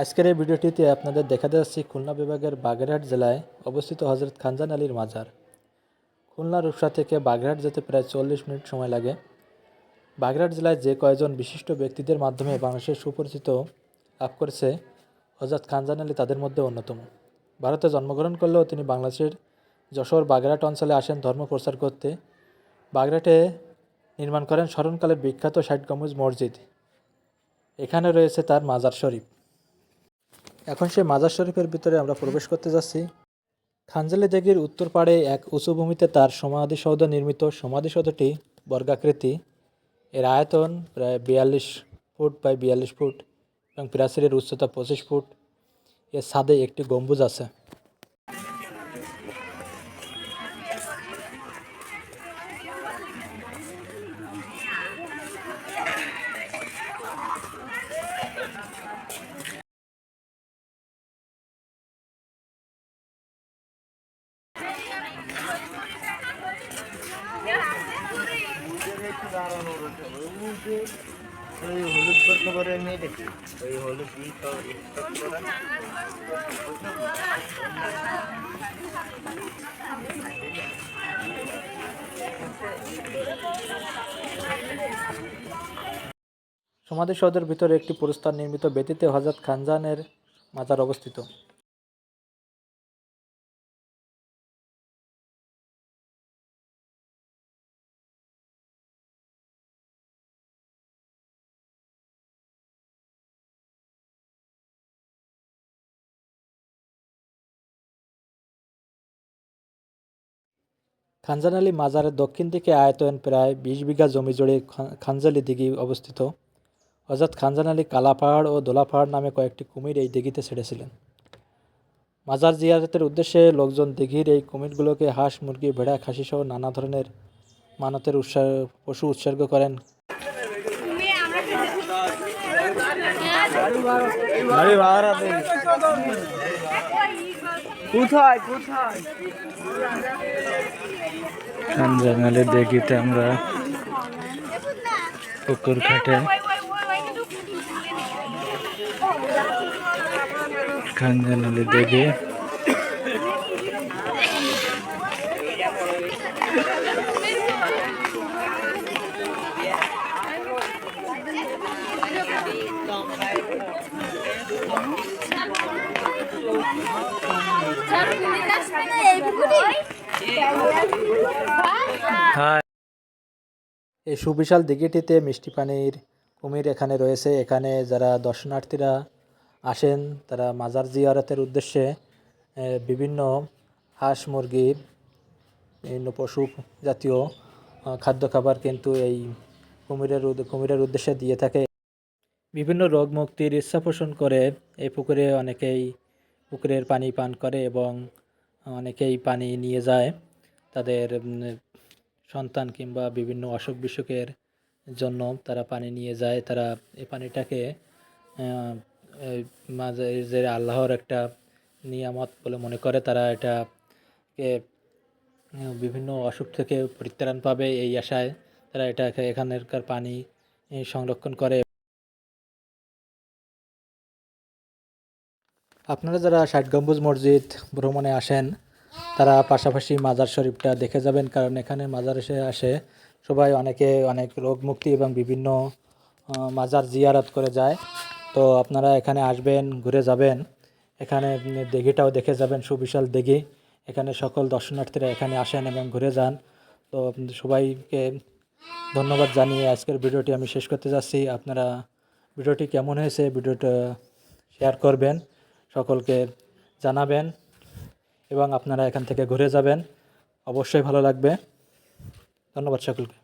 আজকের এই ভিডিওটিতে আপনাদের দেখাতে যাচ্ছি খুলনা বিভাগের বাগেরহাট জেলায় অবস্থিত হজরত খানজান আলীর মাজার। খুলনা রূপসা থেকে বাগেরহাট যেতে প্রায় চল্লিশ মিনিট সময় লাগে। বাগেরহাট জেলায় যে কয়েকজন বিশিষ্ট ব্যক্তিদের মাধ্যমে বাংলাদেশের সুপরিচিত লাভ করেছে হজরত খানজান আলী তাদের মধ্যে অন্যতম। ভারতে জন্মগ্রহণ করলেও তিনি বাংলাদেশের যশোর বাগেরহাট অঞ্চলে আসেন ধর্ম প্রচার করতে। বাগেরহাটে নির্মাণ করেন স্মরণকালের বিখ্যাত ষাট গম্বুজ মসজিদ। এখানে রয়েছে তার মাজার শরীফ। এখন সে মাজার শরীফের ভিতরে আমরা প্রবেশ করতে যাচ্ছি। খানজালি জাগির উত্তর পাড়ে এক উঁচু ভূমিতে তার সমাধিসৌধ নির্মিত। সমাধিসৌধটি বর্গাকৃতি। এর আয়তন প্রায় বিয়াল্লিশ ফুট বাই বিয়াল্লিশ ফুট এবং প্রাচীরের উচ্চতা পঁচিশ ফুট। এর ছাদে একটি গম্বুজ আছে। করা সমাধিসৌধের ভিতরে একটি পুরস্কার নির্মিত ব্যতীতে হজরত খানজানের মাজার অবস্থিত। খানজান আলী মাজারের দক্ষিণ দিকে আয়তন প্রায় বিশ বিঘা জমি জুড়ে খানজালি দিঘি অবস্থিত। হজরত খানজান আলী ও দোলা পাহাড় নামে কয়েকটি কুমির এই দিঘিতে ছেড়েছিলেন। মাজার জিয়ারতের উদ্দেশ্যে লোকজন দিঘির এই কুমিরগুলোকে হাঁস, মুরগি, ভেড়া খাসি সহ নানা ধরনের মানতের উৎসর্গ পশু উৎসর্গ করেন। কোথায় কোথায়? খানজান আলী দিঘিতে আমরা পুকুর ঘাটে। খানজান আলী দিঘি এই সুবিশাল দিঘিটিতে মিষ্টি পানির কুমির এখানে রয়েছে। এখানে যারা দর্শনার্থীরা আসেন, তারা মাজার জিয়ারতের উদ্দেশ্যে বিভিন্ন হাঁস মুরগি, বিভিন্ন পশু জাতীয় খাদ্য খাবার কিন্তু এই কুমিরের কুমিরের উদ্দেশ্যে দিয়ে থাকে। বিভিন্ন রোগ মুক্তির ইচ্ছা পোষণ করে, এই পুকুরে অনেকেই পুকুরের পানি পান করে এবং অনেকেই পানি নিয়ে যায়। তাদের সন্তান কিংবা বিভিন্ন অসুখ বিসুখের জন্য তারা পানি নিয়ে যায়। তারা এই পানিটাকে মাঝে যে আল্লাহর একটা নিয়ামত বলে মনে করে, তারা এটাকে বিভিন্ন অসুখ থেকে পরিত্রাণ পাবে এই আশায়। তারা এটা এখানকার পানি সংরক্ষণ করে। আপনারা যারা ষাট গম্বুজ মসজিদ ভ্রমণে আসেন, তারা পাশাপাশি মাজার শরীফটা দেখে যাবেন, কারণ এখানে মাজার এসে আসে সবাই অনেকে অনেক রোগ মুক্তি এবং বিভিন্ন মাজার জিয়ারত করে যায়। তো আপনারা এখানে আসবেন, ঘুরে যাবেন। এখানে দিঘিটাও দেখে যাবেন, সুবিশাল দিঘি এখানে সকল দর্শনার্থীরা এখানে আসেন এবং ঘুরে যান। তো সবাইকে ধন্যবাদ জানিয়ে আজকের ভিডিওটি আমি শেষ করতে যাচ্ছি। আপনারা ভিডিওটি কেমন হয়েছে, ভিডিওটা শেয়ার করবেন। সকলকে জানাবেন এবং আপনারা এখান থেকে ঘুরে যাবেন। অবশ্যই ভালো লাগবে। ধন্যবাদ সকলকে।